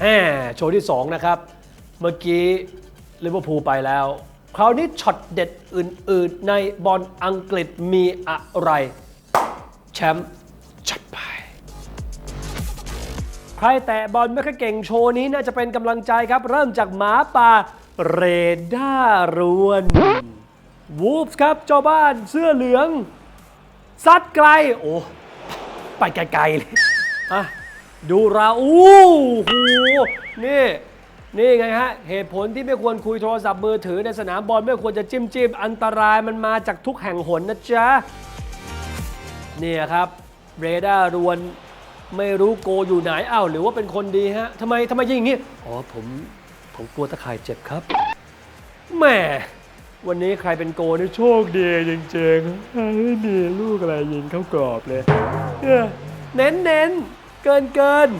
แโชว์ที่ 2 นะครับ เมื่อกี้ลิเวอร์พูลไปแล้ว คราวนี้ช็อตเด็ดอื่น ๆ ในบอลอังกฤษมีอะไร แชมป์จัดไป ใครแตะบอลไม่ค่อยเก่งโชว์นี้น่าจะเป็นกำลังใจครับ เริ่มจากหมาป่าเรด้ารวนวูฟส์ครับเจ้าบ้านเสื้อเหลือง ซัดไกล โอ้ ไปไกลๆเลยอะ ดูราอู้หูนี่ นี่ไงฮะ เหตุผลที่ไม่ควรคุยโทรศัพท์มือถือในสนามบอลไม่ควรจะจิ้มจิ้มอันตรายมันมาจากทุกแห่งหนนะจ๊ะเนี่ยครับเรดาร์รวนไม่รู้โกอยู่ไหนอ้าวหรือว่าเป็นคนดีฮะทำไมทำไมยิงอย่างนี้ อ๋อผมผมกลัวตะข่ายเจ็บครับแหมวันนี้ใครเป็นโกนี่โชคดีจริงๆไม่มีลูกอะไรยิงเข้ากรอบเลย เน้นเน้นๆ เกินเกิน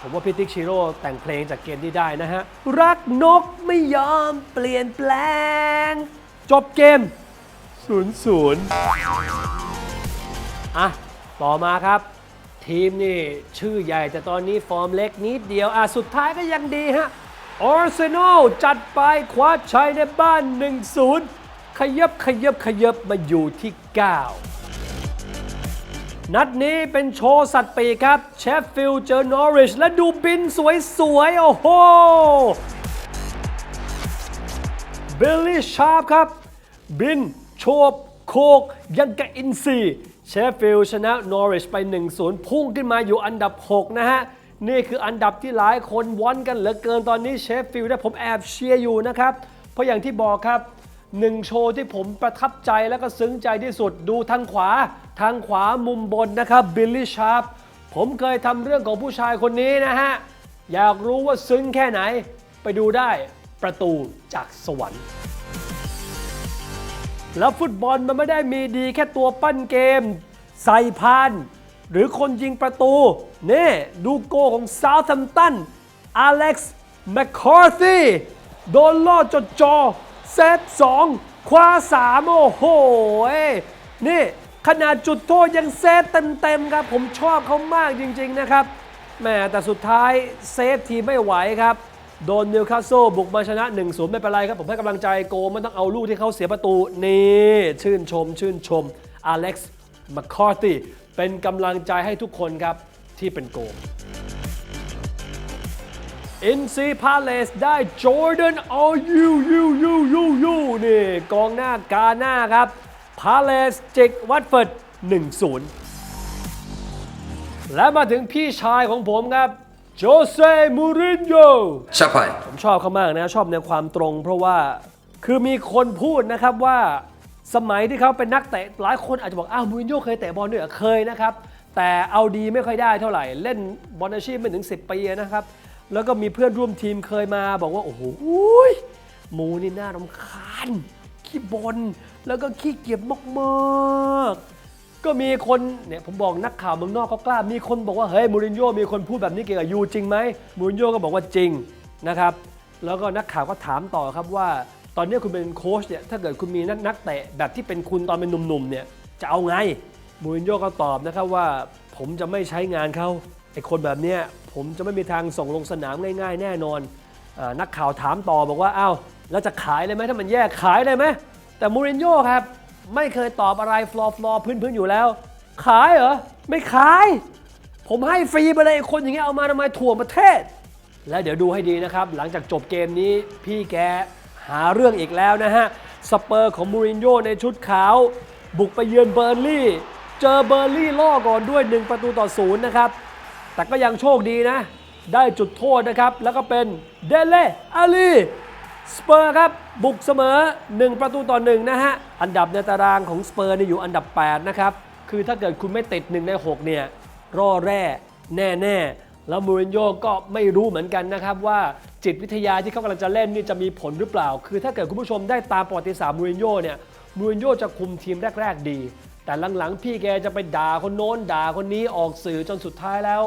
ผมว่าพิติกชิโร่แต่งเพลงจากเกมนี้ได้นะฮะ รักนกไม่ยอมเปลี่ยนแปลง จบเกม 0-0 อะ ต่อมาครับ ทีมนี่ ชื่อใหญ่แต่ตอนนี้ฟอร์มเล็กนิดเดียว อะ สุดท้ายก็ยังดีฮะอาร์เซนอลจัดไปคว้าชัยในบ้าน 1-0 ขยับขยับขยับมาอยู่ที่ 9 นัดนี้เป็นโชว์สัตว์ปีครับ เชฟฟิลด์เจอนอริช และดูบินสวยๆ โอ้โหบิลลี่ชาร์ปครับ บินโชบโคก ยังกะอินซีเชฟฟิลด์ชนะนอริชไป 1-0 พุ่งขึ้นมาอยู่อันดับ 6 นะฮะ นี่คืออันดับที่หลายคนวอนกันเหลือเกินตอนนี้เชฟฟิลด์และผมแอบเชียร์อยู่นะครับ เพราะอย่างที่บอกครับ หนึ่งโชว์ที่ผมประทับใจแล้วก็ซึ้งใจที่สุดดูทางขวา ทางขวามุมบนนะครับบิลลี่ชาร์ปผมเคยทำเรื่องของผู้ชายคนนี้นะฮะ อยากรู้ว่าซึ้งแค่ไหน ไปดูได้ประตูจากสวรรค์ แล้วฟุตบอลมันไม่ได้มีดีแค่ตัวปั้นเกม ใส่พาน หรือคนยิงประตูนี่ดูโกของซาว t ์ a มตันอเล็กซ์แมคคอร์ธีโดนล่อจดจอ เซฟสองคว้าสามโอ้โห นี่ขนาดจุดโทษยังเซฟเต็มๆครับ ผมชอบเขามากจริงๆนะครับแหมแต่สุดท้ายเซฟทีไม่ไหวครับ โดนนิวคาสเซิลบุกมาชนะ1-0ไม่เป็นไรครับ ผมให้กำลังใจโกไมันต้องเอาลูกที่เขาเสียประตู นี่ ชื่นชม ชื่นชมอเล็กซ์มคคอร์ตีเป็นกำลังใจให้ทุกคนครับที่เป็นโก อินซีพาเลสได้จอร์แดนอายูยูยูยูยูนี่ กองหน้ากาหน้าครับพาเลสจิกวัตเฟิร์ด1-0 และมาถึงพี่ชายของผมครับโจเซมูรินโญ่ Chapai. ผมชอบเขามากนะ ชอบในความตรง เพราะว่าคือมีคนพูดนะครับว่าสมัยที่เขาเป็นนักเตะหลายคนอาจจะบอกอ้าวมูรินโญ่เคยเตะบอลด้วยเหรอเคยนะครับ แต่เอาดีไม่ค่อยได้เท่าไหร่ เล่นบอลอาชีพไม่ถึง 10 ปีนะครับ แล้วก็มีเพื่อนร่วมทีมเคยมาบอกว่า โอ้โหหมูนี่น่ารำคาญ ขี้บนแล้วก็ขี้เกียจมากๆก็มีคนเนี่ยผมบอกนักข่าวเมืองนอกเขากล้า มีคนบอกว่า เฮ้ยมูรินโญ่มีคนพูดแบบนี้เกี่ยวกับยูจริงไหมมูรินโญ่ก็บอกว่าจริงนะครับ แล้วก็นักข่าวก็ถามต่อครับว่า ตอนนี้คุณเป็นโค้ชเนี่ยถ้าเกิดคุณมีนักนักเตะแบบที่เป็นคุณตอนเป็นหนุ่มๆเนี่ยจะเอาไงมูรินโญ่ก็ตอบนะครับว่า ผมจะไม่ใช้งานเขา ไอ้คนแบบเนี้ยผมจะไม่มีทางส่งลงสนามง่ายๆ แน่นอนอนักข่าวถามต่อบอกว่าอ้าวแล้วจะขายเลยไหมถ้ามันแย่ขายเลยไหมแต่มูรินโญ่ครับ ไม่เคยตอบอะไรฟลอฟลอพื้นๆอยู่แล้ว ขายเหรอ ไม่ขาย ผมให้ฟรีไปเลยคนอย่างเงี้ยเอามาทำไมถ่วงประเทศ แล้วเดี๋ยวดูให้ดีนะครับ หลังจากจบเกมนี้พี่แกหาเรื่องอีกแล้วนะฮะ สเปอร์ของมูรินโญ่ในชุดขาว บุกไปเยือนเบอร์ลี่ เจอเบอร์ลี่ล่อก่อนด้วย 1 ประตูต่อศูนย์นะครับ แต่ก็ยังโชคดีนะ ได้จุดโทษนะครับ แล้วก็เป็นเดเลอาลีสเปอร์ครับ บุกเสมอ 1 ประตูต่อ1นะฮะ อันดับในตารางของสเปอร์นี่อยู่อันดับ 8 นะครับ คือถ้าเกิดคุณไม่ติด 1 ใน 6 เนี่ยรอแร่แน่ๆแล้วมูรินโญ่ก็ไม่รู้เหมือนกันนะครับว่าจิตวิทยาที่เขากำลังจะเล่นนี่จะมีผลหรือเปล่า คือถ้าเกิดคุณผู้ชมได้ตามประวัติศาสตร์มูรินโญ่เนี่ยมูรินโญ่จะคุมทีมแรก ๆ ดี แต่หลังๆ พี่แกจะไปด่าคนโน้นด่าคนนี้ออกสื่อจนสุดท้ายแล้ว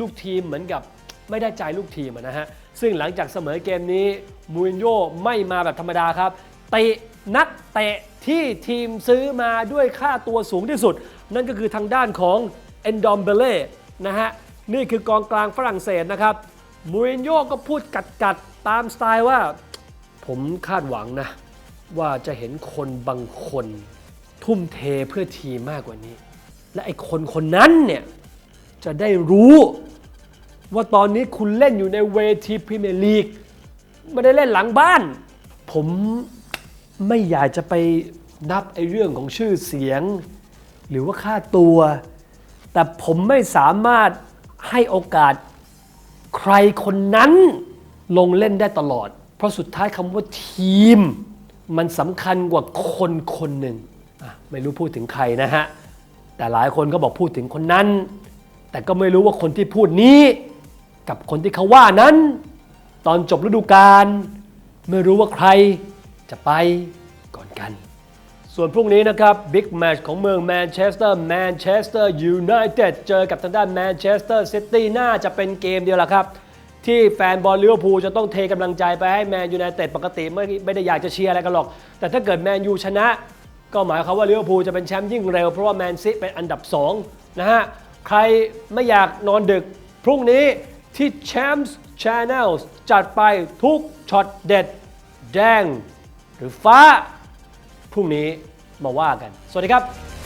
ลูกทีมเหมือนกับไม่ได้ใจลูกทีมนะฮะ ซึ่งหลังจากเสมอเกมนี้มูรินโญ่ไม่มาแบบธรรมดาครับเตะนักเตะที่ทีมซื้อมาด้วยค่าตัวสูงที่สุด นั่นก็คือทางด้านของเอนดอมเบเล่นะฮะ นี่คือกองกลางฝรั่งเศสนะครับมูรินโญ่ก็พูดกัดๆ ตามสไตล์ว่า ผมคาดหวังนะ ว่าจะเห็นคนบางคน ทุ่มเทเพื่อทีมมากกว่านี้ และไอ้คนคนนั้นเนี่ยจะได้รู้ว่าตอนนี้คุณเล่นอยู่ในเวทีพรีเมียร์ลีกไม่ได้เล่นหลังบ้าน ผมไม่อยากจะไปนับไอ้เรื่องของชื่อเสียง หรือว่าค่าตัว แต่ผมไม่สามารถให้โอกาสใครคนนั้นลงเล่นได้ตลอด เพราะสุดท้ายคำว่าทีม มันสำคัญกว่าคนคนหนึ่ง ไม่รู้พูดถึงใครนะฮะ แต่หลายคนก็บอกพูดถึงคนนั้น แต่ก็ไม่รู้ว่าคนที่พูดนี้ กับคนที่เขาว่านั้น ตอนจบฤดูกาลไม่รู้ว่าใครจะไปก่อนกัน ส่วนพรุ่งนี้นะครับบิ๊กแมตช์ของเมืองแมนเชสเตอร์แมนเชสเตอร์ยูไนเต็ดเจอกับทางด้านแมนเชสเตอร์ซิตี้น่าจะเป็นเกมเดียวละครับ ที่แฟนบอลลิเวอร์พูลจะต้องเทกำลังใจไปให้แมนยูไนเต็ดปกติไม่ไม่ได้อยากจะเชียร์อะไรกันหรอก แต่ถ้าเกิดแมนยูชนะ ก็หมายความว่าลิเวอร์พูลจะเป็นแชมป์ยิ่งเร็ว เพราะว่าแมนซีเป็นอันดับ2นะฮะ ใครไม่อยากนอนดึก พรุ่งนี้ที่แชมป์ชาแนลจัดไปทุกช็อตเด็ด แดง หรือฟ้า พรุ่งนี้มาว่ากัน สวัสดีครับ